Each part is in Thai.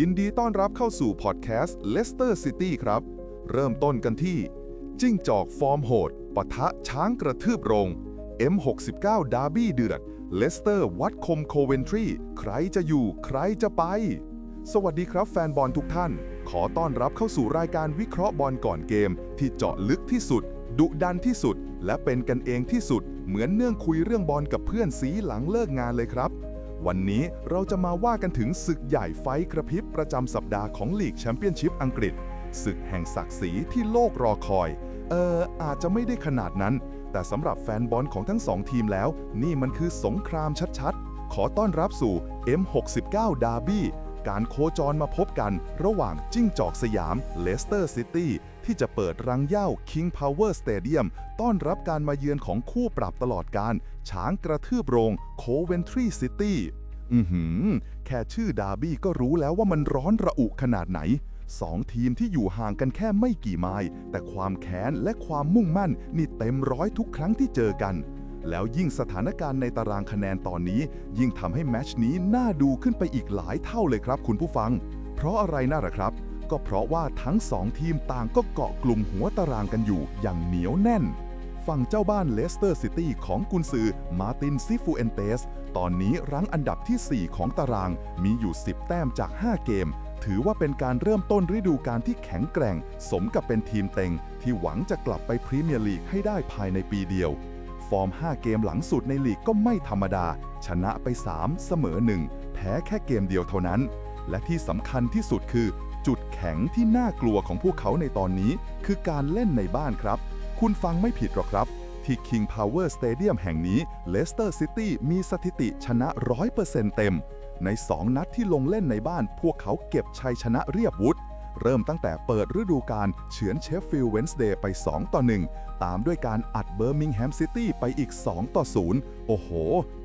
ยินดีต้อนรับเข้าสู่พอดแคสต์ Leicester City ครับ เริ่มต้นกันที่ จิ้งจอกฟอร์มโหดปะทะช้างกระทืบโรง M69 ดาร์บี้เดือด เลสเตอร์วัดคมโคเวนทรี ใครจะอยู่ ใครจะไป สวัสดีครับแฟนบอลทุกท่าน ขอต้อนรับเข้าสู่รายการวิเคราะห์บอลก่อนเกม ที่เจาะลึกที่สุด ดุดันที่สุด และเป็นกันเองที่สุด เหมือนเนื่องคุยเรื่องบอลกับเพื่อนสีหลังเลิกงานเลยครับ วันนี้เราจะมาว่ากันถึงศึกใหญ่ไฟกระพริบประจำสัปดาห์ของลีกแชมเปี้ยนชิพอังกฤษ ศึกแห่งศักดิ์ศรีที่โลกรอคอย เอออาจจะไม่ได้ขนาดนั้น แต่สำหรับแฟนบอลของทั้งสองทีมแล้ว นี่มันคือสงครามชัดๆ ขอต้อนรับสู่ M69 ดาร์บี้การโคจรมาพบกันระหว่างจิ้งจอกสยามเลสเตอร์ซิตี้ ที่จะเปิดรังเหย้า King Power Stadium ต้อนรับการมาเยือนของคู่ปรับตลอดการ ช้างกระทืบโรงโคเวนทรีซิตี้อือหือ แค่ชื่อดาร์บี้ก็รู้แล้วว่ามันร้อนระอุขนาดไหนสองทีมที่อยู่ห่างกันแค่ไม่กี่ไมล์แต่ความแค้นและความมุ่งมั่นนี่เต็มร้อยทุกครั้งที่เจอกัน แล้วยิ่งสถานการณ์ในตารางคะแนนตอนนี้ ยิ่งทำให้แมชนี้น่าดูขึ้นไปอีกหลายเท่าเลยครับคุณผู้ฟัง เพราะอะไรน่าหรอครับ ก็เพราะว่าทั้งสองทีมต่างก็เกาะกลุ่มหัวตารางกันอยู่อย่างเหนียวแน่น ฝั่งเจ้าบ้านเลสเตอร์ซิตี้ของกุนซือมาตินซิฟูเอนเตส ตอนนี้รั้งอันดับที่ 4 ของตารางมีอยู่ 10 แต้มจาก 5 เกม ถือว่าเป็นการเริ่มต้นฤดูกาลที่แข็งแกร่ง สมกับเป็นทีมเต็ง ที่หวังจะกลับไปพรีเมียร์ลีกให้ได้ภายในปีเดียวฟอร์ม 5 เกมหลังสุดในลีกก็ไม่ธรรมดา ชนะไป 3 เสมอ 1 แพ้แค่เกมเดียวเท่านั้น และที่สำคัญที่สุดคือ จุดแข็งที่น่ากลัวของพวกเขาในตอนนี้ คือการเล่นในบ้านครับ คุณฟังไม่ผิดหรอกครับ ที่ King Power Stadium แห่งนี้ Leicester City มีสถิติชนะ 100%เต็ม ใน 2 นัดที่ลงเล่นในบ้าน พวกเขาเก็บชัยชนะเรียบวุฒเริ่มตั้งแต่เปิดฤดูกาลเฉือนเชฟฟิลด์เวนส์เดย์ไป 2 ต่อ 1 ตามด้วยการอัดเบอร์มิงแฮมซิตี้ไปอีก 2 ต่อ 0 โอ้โห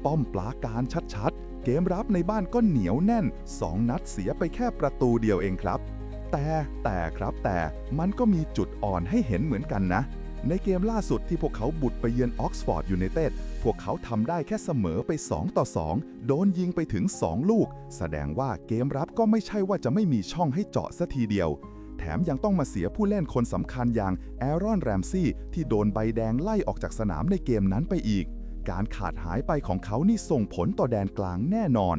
ป้อมปลาการชัดๆ เกมรับในบ้านก็เหนียวแน่น 2 นัดเสียไปแค่ประตูเดียวเองครับ แต่แต่ครับแต่มันก็มีจุดอ่อนให้เห็นเหมือนกันนะ ในเกมล่าสุดที่พวกเขาบุดไปเยือนออกซฟอร์ดยูไนเต็ดพวกเขาทำได้แค่เสมอไป 2 ต่อ 2 โดนยิงไปถึง 2 ลูก แสดงว่าเกมรับก็ไม่ใช่ว่าจะไม่มีช่องให้เจาะสัทีเดียวแถมยังต้องมาเสียผู้เล่นคนสำคัญอย่างแอรอนแรมซี่ที่โดนใบแดงไล่ออกจากสนามในเกมนั้นไปอีก การขาดหายไปของเขานี่ส่งผลต่อแดนกลางแน่นอน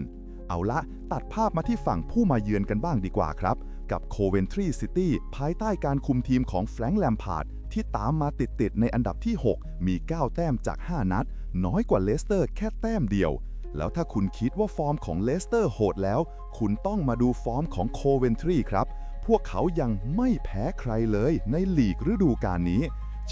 เอาละตัดภาพมาที่ฝั่งผู้มาเยือนกันบ้างดีกว่าครับ กับโคเวนทรีซิตี้ภายใต้การคุมทีมของแฟรงค์แลมพาร์ดที่ตามมาติดๆในอันดับที่ 6 มี 9 แต้มจาก 5 นัด น้อยกว่าเลสเตอร์แค่แต้มเดียว แล้วถ้าคุณคิดว่าฟอร์มของเลสเตอร์โหดแล้ว คุณต้องมาดูฟอร์มของโคเวนทรีครับพวกเขายังไม่แพ้ใครเลยในลีกฤดูกาลนี้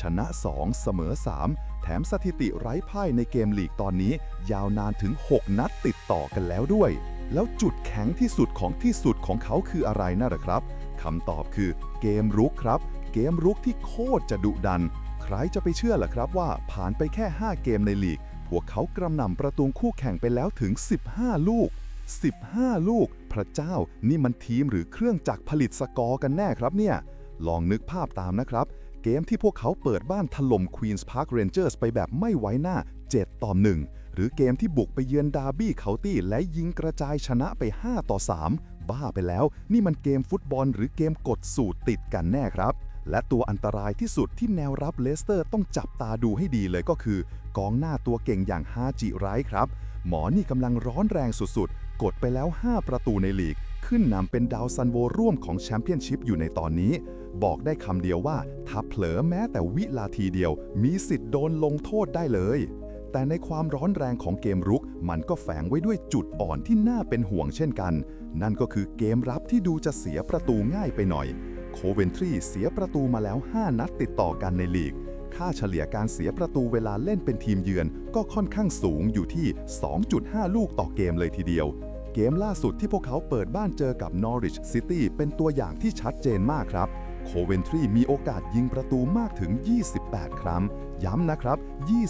ชนะ 2 เสมอ 3 แถมสถิติไร้พ่ายในเกมลีกตอนนี้ ยาวนานถึง 6 นัดติดต่อกันแล้วด้วย แล้วจุดแข็งที่สุดของที่สุดของเขาคืออะไรน่ะหรอครับคำตอบคือเกมรุกครับ เกมรุกที่โคตรจะดุดัน ใครจะไปเชื่อล่ะครับว่าผ่านไปแค่ 5 เกมในลีก พวกเขากระหน่ำประตูคู่แข่งไปแล้วถึง 15 ลูก 15 ลูก พระเจ้า นี่มันทีมหรือเครื่องจักรผลิตสกอร์กันแน่ครับเนี่ย ลองนึกภาพตามนะครับ เกมที่พวกเขาเปิดบ้านถล่ม Queen's Park Rangers ไปแบบไม่ไว้หน้า 7 ต่อ 1 หรือเกมที่บุกไปเยือนดาร์บี้เคาน์ตี้และยิงกระจายชนะไป 5 ต่อ 3 บ้าไปแล้ว นี่มันเกมฟุตบอลหรือเกมกดสูตรติดกันแน่ครับ และตัวอันตรายที่สุดที่แนวรับเลสเตอร์ต้องจับตาดูให้ดีเลยก็คือ กองหน้าตัวเก่งอย่างฮาจิไรครับ หมอนี่กำลังร้อนแรงสุดๆ กดไปแล้ว 5 ประตูในลีก ขึ้นนำเป็นดาวซันโวร่วมของแชมเปี้ยนชิพอยู่ในตอนนี้ บอกได้คำเดียวว่าถ้าเผลอแม้แต่วิลาทีเดียว มีสิทธิ์โดนลงโทษได้เลย แต่ในความร้อนแรงของเกมรุก มันก็แฝงไว้ด้วยจุดอ่อนที่น่าเป็นห่วงเช่นกัน นั่นก็คือเกมรับที่ดูจะเสียประตูง่ายไปหน่อย โคเวนทรีเสียประตูมาแล้ว 5 นัดติดต่อกันในลีกค่าเฉลี่ยการเสียประตูเวลาเล่นเป็นทีมเยือน ก็ค่อนข้างสูงอยู่ที่ 2.5 ลูกต่อเกมเลยทีเดียว เกมล่าสุดที่พวกเขาเปิดบ้านเจอกับ Norwich City เป็นตัวอย่างที่ชัดเจนมากครับ โคเวนทรีมีโอกาสยิงประตูมากถึง 28 ครั้ง ย้ำนะครับ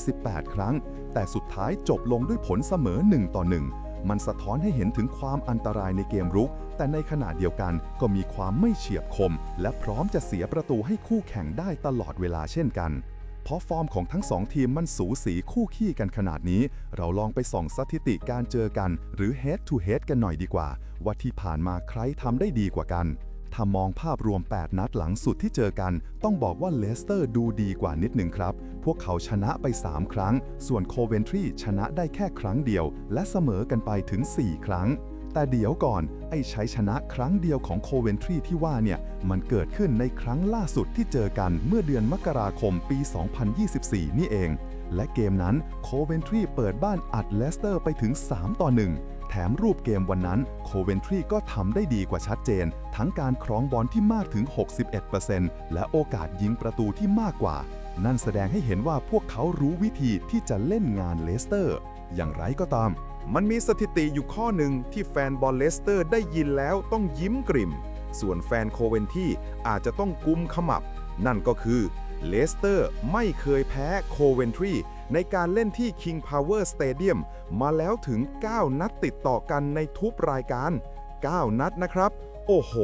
28 ครั้ง แต่สุดท้ายจบลงด้วยผลเสมอ 1 ต่อ 1 มันสะท้อนให้เห็นถึงความอันตรายในเกมรุก แต่ในขณะเดียวกันก็มีความไม่เฉียบคม และพร้อมจะเสียประตูให้คู่แข่งได้ตลอดเวลาเช่นกัน เพราะฟอร์มของทั้งสองทีมมันสูสีคู่ขี้กันขนาดนี้ เราลองไปส่องสถิติการเจอกัน หรือ head to head กันหน่อยดีกว่า ว่าที่ผ่านมาใครทำได้ดีกว่ากันถ้ามองภาพรวม 8 นัดหลังสุดที่เจอกัน ต้องบอกว่าเลสเตอร์ดูดีกว่านิดหนึ่งครับ พวกเขาชนะไป 3 ครั้ง ส่วนโคเวนทรีชนะได้แค่ครั้งเดียว และเสมอกันไปถึง 4 ครั้ง แต่เดี๋ยวก่อนไอ้ชัยชนะครั้งเดียวของโคเวนทรีที่ว่าเนี่ย มันเกิดขึ้นในครั้งล่าสุดที่เจอกันเมื่อเดือนมกราคมปี 2024 นี่เอง และเกมนั้นโคเวนทรีเปิดบ้านอัดเลสเตอร์ไปถึง 3 ต่อ 1 แถมรูปเกมวันนั้นโคเวนทรีก็ทำได้ดีกว่าชัดเจน ทั้งการครองบอลที่มากถึง 61%และโอกาสยิงประตูที่มากกว่า นั่นแสดงให้เห็นว่าพวกเขารู้วิธีที่จะเล่นงานเลสเตอร์ อย่างไรก็ตาม มันมีสถิติอยู่ข้อหนึ่งที่แฟนบอลเลสเตอร์ได้ยินแล้วต้องยิ้มกริ่ม ส่วนแฟนโคเวนที่อาจจะต้องกุมขมับ นั่นก็คือเลสเตอร์ไม่เคยแพ้โคเวนทรีในการเล่นที่ King Power Stadium มาแล้วถึง 9 นัดติดต่อกันในทุกรายการ 9 นัดนะครับ โอ้โห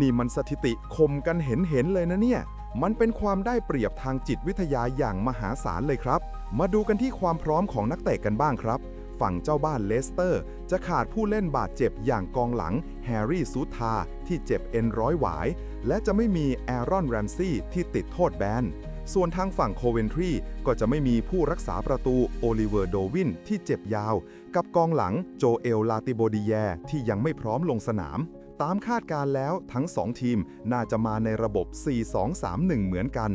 นี่มันสถิติคมกันเห็นเห็นเลยนะเนี่ย มันเป็นความได้เปรียบทางจิตวิทยาอย่างมหาศาลเลยครับ มาดูกันที่ความพร้อมของนักเตะกันบ้างครับ ฝั่งเจ้าบ้านเลสเตอร์ จะขาดผู้เล่นบาดเจ็บอย่างกองหลังแฮร์รี่ซูทาที่เจ็บเอ็นร้อยหวาย และจะไม่มีแอรอนแรมซี่ที่ติดโทษแบนส่วนทางฝั่งโคเวนทรีก็จะไม่มีผู้รักษาประตูโอลิเวอร์โดวินที่เจ็บยาว กับกองหลังโจเอลลาติโบดีแยที่ยังไม่พร้อมลงสนาม ตามคาดการ์แล้วทั้ง 2 ทีมน่าจะมาในระบบ 4-2-3-1 เหมือนกัน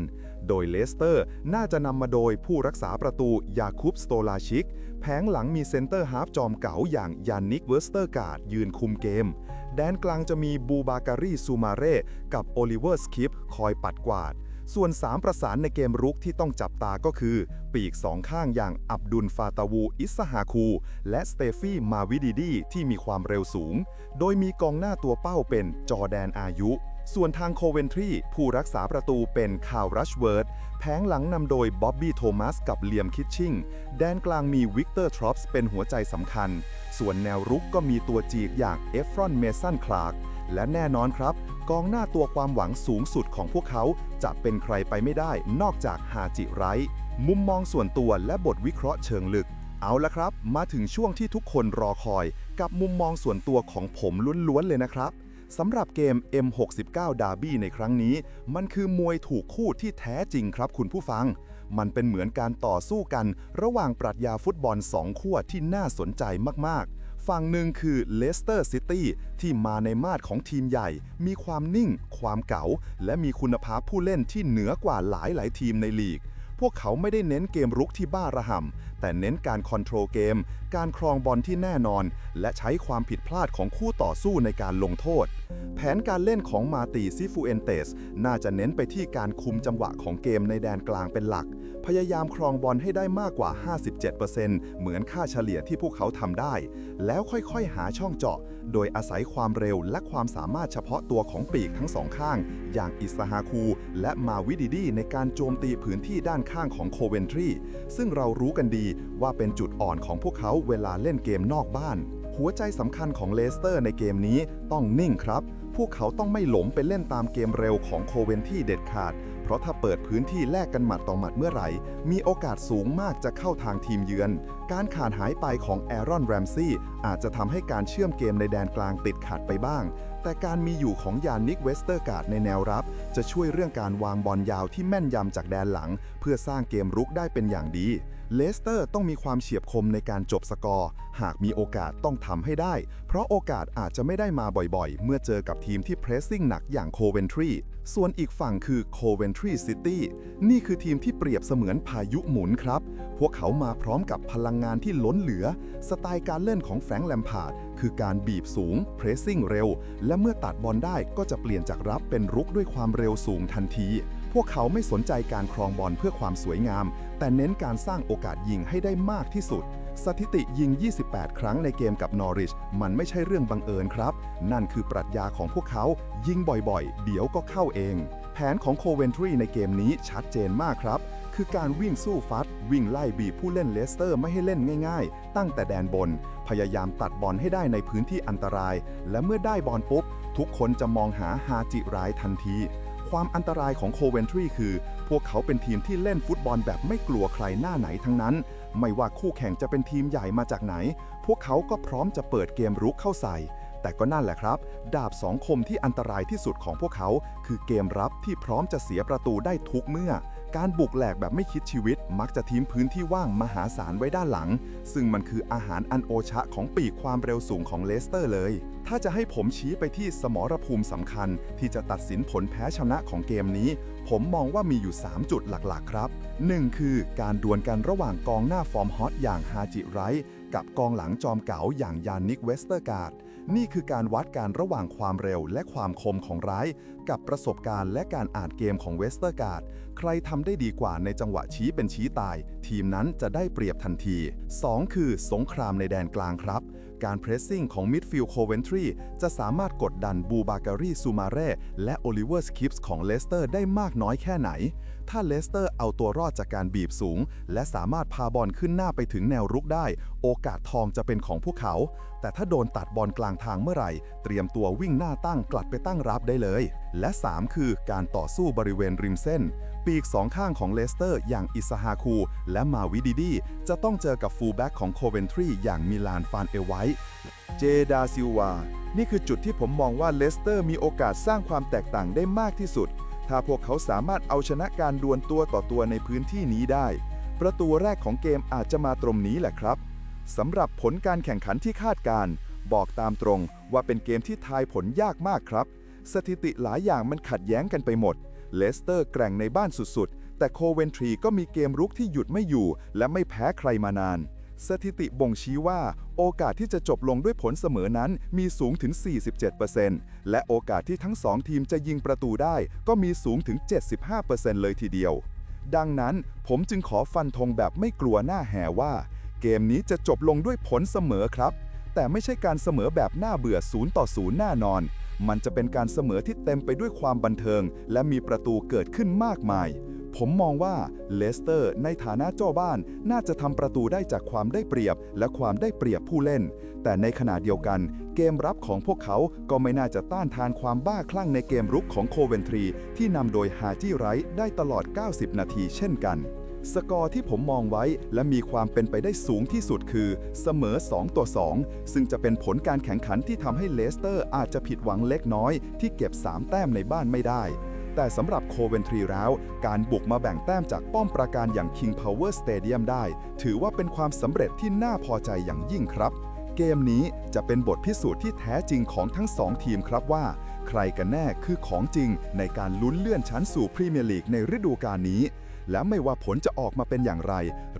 โดยเลสเตอร์น่าจะนำมาโดยผู้รักษาประตูยาคุปสโตลาชิก แผงหลังมีเซนเตอร์ฮาฟจอมเก๋าอย่างยานนิกเวอร์สเตอร์การ์ดยืนคุมเกม แดนกลางจะมีบูบาการีซูมาเร่กับโอลิเวอร์สคิปคอยปัดกวาด ส่วน 3 ประสานในเกมรุกที่ต้องจับตาก็คือ ปีกสองข้างอย่างอับดุลฟาตาวูอิสฮาคู และสเตฟี่มาวิดีดีที่มีความเร็วสูง โดยมีกองหน้าตัวเป้าเป็นจอแดนอายุ ส่วนทางโคเวนทรีผู้รักษาประตูเป็นคาวรัชเวิร์ดแผงหลังนำโดยบ๊อบบี้โทมัสกับเลียมคิชชิงแดนกลางมีวิกเตอร์ทรอปส์เป็นหัวใจสำคัญ ส่วนแนวรุกก็มีตัวจีกอย่างเอฟรอนเมสันคลาร์ก และแน่นอนครับ กองหน้าตัวความหวังสูงสุดของพวกเขา จะเป็นใครไปไม่ได้นอกจากฮาจิไรมุมมองส่วนตัวและบทวิเคราะห์เชิงลึก เอาละครับ มาถึงช่วงที่ทุกคนรอคอย กับมุมมองส่วนตัวของผมล้วนๆเลยนะครับสำหรับเกม M69 Derby ในครั้งนี้ มันคือมวยถูกคู่ที่แท้จริงครับคุณผู้ฟัง มันเป็นเหมือนการต่อสู้กัน ระหว่างปรัชญาฟุตบอลสองขั้วที่น่าสนใจมากๆ ฝั่งหนึ่งคือเลสเตอร์ซิตี้ที่มาในมาดของทีมใหญ่ มีความนิ่ง ความเก๋าและมีคุณภาพผู้เล่นที่เหนือกว่าหลายหลายทีมในลีก พวกเขาไม่ได้เน้นเกมรุกที่บ้าระห่ำแต่เน้นการคอนโทรลเกม การครองบอลที่แน่นอน และใช้ความผิดพลาดของคู่ต่อสู้ในการลงโทษ แผนการเล่นของมาติซิฟูเอนเตสน่าจะเน้นไปที่การคุมจังหวะของเกมในแดนกลางเป็นหลัก พยายามครองบอลให้ได้มากกว่า 57%เหมือนค่าเฉลี่ยที่พวกเขาทำได้ แล้วค่อยๆ หาช่องเจาะ โดยอาศัยความเร็วและความสามารถเฉพาะตัวของปีกทั้งสองข้าง อย่างอิสฮาคู และมาวิดิดีในการโจมตีพื้นที่ด้านข้างของโคเวนทรีซึ่งเรารู้กันดีว่าเป็นจุดอ่อนของพวกเขาเวลาเล่นเกมนอกบ้าน หัวใจสำคัญของเลสเตอร์ในเกมนี้ต้องนิ่งครับ พวกเขาต้องไม่หลงไปเล่นตามเกมเร็วของโคเวนที่เด็ดขาด เพราะถ้าเปิดพื้นที่แลกกันหมัดต่อหมัดเมื่อไหร่ มีโอกาสสูงมากจะเข้าทางทีมเยือน การขาดหายไปของแอรอนแรมซี่อาจจะทำให้การเชื่อมเกมในแดนกลางติดขัดไปบ้าง แต่การมีอยู่ของยานนิกเวสเตอร์การ์ดในแนวรับ จะช่วยเรื่องการวางบอลยาวที่แม่นยำจากแดนหลัง เพื่อสร้างเกมรุกได้เป็นอย่างดี เลสเตอร์ต้องมีความเฉียบคมในการจบสกอร์ หากมีโอกาสต้องทำให้ได้ เพราะโอกาสอาจจะไม่ได้มาบ่อยๆ เมื่อเจอกับทีมที่เพรสซิ่งหนักอย่างโคเวนทรี ส่วนอีกฝั่งคือโคเวนทรีซิตี้ นี่คือทีมที่เปรียบเสมือนพายุหมุนครับ พวกเขามาพร้อมกับพลังงานที่ล้นเหลือ สไตล์การเล่นของแฟรงค์แลมพาร์ดคือการบีบสูงเพรสซิ่งเร็ว และเมื่อตัดบอลได้ก็จะเปลี่ยนจากรับเป็นรุกด้วยความเร็วสูงทันที พวกเขาไม่สนใจการครองบอลเพื่อความสวยงาม แต่เน้นการสร้างโอกาสยิงให้ได้มากที่สุด สถิติยิง 28 ครั้งในเกมกับนอริช มันไม่ใช่เรื่องบังเอิญครับ นั่นคือปรัชญาของพวกเขา ยิงบ่อยๆ เดี๋ยวก็เข้าเอง แผนของโคเวนทรีในเกมนี้ชัดเจนมากครับ คือการวิ่งสู้ฟัด วิ่งไล่บีบผู้เล่นเลสเตอร์ไม่ให้เล่นง่ายๆ ตั้งแต่แดนบน พยายามตัดบอลให้ได้ในพื้นที่อันตราย และเมื่อได้บอลปุ๊บ ทุกคนจะมองหาฮาจิรายทันที ความอันตรายของโคเวนทรีคือ พวกเขาเป็นทีมที่เล่นฟุตบอลแบบไม่กลัวใครหน้าไหนทั้งนั้น ไม่ว่าคู่แข่งจะเป็นทีมใหญ่มาจากไหน พวกเขาก็พร้อมจะเปิดเกมรุกเข้าใส่ แต่ก็นั่นแหละครับ ดาบสองคมที่อันตรายที่สุดของพวกเขา คือเกมรับที่พร้อมจะเสียประตูได้ทุกเมื่อ การบุกแหลกแบบไม่คิดชีวิตมักจะทิ้งพื้นที่ว่างมหาศาลไว้ด้านหลัง ซึ่งมันคืออาหารอันโอชะของปีกความเร็วสูงของเลสเตอร์เลย ถ้าจะให้ผมชี้ไปที่สมรภูมิสำคัญ ที่จะตัดสินผลแพ้ชนะของเกมนี้ ผมมองว่ามีอยู่ 3 จุดหลักๆ ครับ 1. คือการดวลกันระหว่างกองหน้าฟอร์มฮอตอย่างฮาจิไรท์กับกองหลังจอมเก๋าอย่างยานนิกเวสเตอร์การ์ดนี่คือการวัดการระหว่างความเร็วและความคมของร้าย กับประสบการณ์และการอ่านเกมของเวสเตอร์การ์ด ใครทำได้ดีกว่าในจังหวะชี้เป็นชี้ตาย ทีมนั้นจะได้เปรียบทันที 2. คือสงครามในแดนกลางครับ การเพรสซิ่งของมิดฟิลด์โคเวนทรีจะสามารถกดดันบูบาการีซูมาเร่และโอลิเวอร์สคิปส์ของเลสเตอร์ได้มากน้อยแค่ไหน ถ้าเลสเตอร์เอาตัวรอดจากการบีบสูง และสามารถพาบอลขึ้นหน้าไปถึงแนวรุกได้ โอกาสทองจะเป็นของพวกเขา แต่ถ้าโดนตัดบอลกลางทางเมื่อไหร่ เตรียมตัววิ่งหน้าตั้งกลัดไปตั้งรับได้เลย และ 3 คือการต่อสู้บริเวณริมเส้น ปีกสองข้างของเลสเตอร์อย่างอิสฮาคู และมาวิดิดี จะต้องเจอกับฟูลแบ็กของโคเวนทรีอย่างมิลานฟานเอไวท์เจดาซิวา นี่คือจุดที่ผมมองว่าเลสเตอร์มีโอกาสสร้างความแตกต่างได้มากที่สุด ถ้าพวกเขาสามารถเอาชนะการดวลตัวต่อตัวในพื้นที่นี้ได้ ประตูแรกของเกมอาจจะมาตรงนี้แหละครับสำหรับผลการแข่งขันที่คาดการ์บอกตามตรงว่าเป็นเกมที่ทายผลยากมากครับ สถิติหลายอย่างมันขัดแย้งกันไปหมด เลสเตอร์แกร่งในบ้านสุดๆ แต่โคเวนทรีก็มีเกมรุกที่หยุดไม่อยู่ และไม่แพ้ใครมานาน สถิติบ่งชี้ว่า โอกาสที่จะจบลงด้วยผลเสมอนั้นมีสูงถึง 47%และโอกาสที่ทั้งสองทีมจะยิงประตูได้ก็มีสูงถึง 75%เลยทีเดียว ดังนั้นผมจึงขอฟันธงแบบไม่กลัวหน้าแห่ว่า เกมนี้จะจบลงด้วยผลเสมอครับ แต่ไม่ใช่การเสมอแบบหน่าเบื่อ0ต่อ0แน่นอน มันจะเป็นการเสมอที่เต็มไปด้วยความบันเทิง และมีประตูเกิดขึ้นมากมาย ผมมองว่าเลสเตอร์ในฐานะเจ้าบ้านน่าจะทำประตูได้จากความได้เปรียบ และความได้เปรียบผู้เล่น แต่ในขณะเดียวกัน เกมรับของพวกเขาก็ไม่น่าจะต้านทานความบ้าคลั่งในเกมรุกของโคเวนทรี ที่นำโดยฮาจิไรท์ได้ตลอด 90 นาทีเช่นกัน สกอร์ที่ผมมองไว้และมีความเป็นไปได้สูงที่สุดคือเสมอ 2 ต่อ 2 ซึ่งจะเป็นผลการแข่งขันที่ทำให้เลสเตอร์อาจจะผิดหวังเล็กน้อย ที่เก็บ 3 แต้มในบ้านไม่ได้ แต่สำหรับโคเวนทรีแล้วการบุกมาแบ่งแต้มจากป้อมปราการอย่าง King Power Stadium ได้ ถือว่าเป็นความสำเร็จที่น่าพอใจอย่างยิ่งครับ เกมนี้จะเป็นบทพิสูจน์ที่แท้จริงของทั้งสองทีมครับว่าใครกันแน่คือของจริงในการลุ้นเลื่อนชั้นสู่พรีเมียร์ลีกในฤดูกาลนี้ และไม่ว่าผลจะออกมาเป็นอย่างไร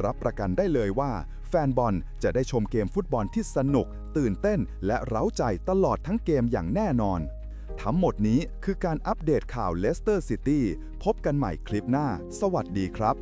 รับประกันได้เลยว่า แฟนบอลจะได้ชมเกมฟุตบอลที่สนุก ตื่นเต้น และเร้าใจตลอดทั้งเกมอย่างแน่นอน ทั้งหมดนี้คือการอัปเดตข่าวเลสเตอร์ซิตี้พบกันใหม่คลิปหน้า สวัสดีครับ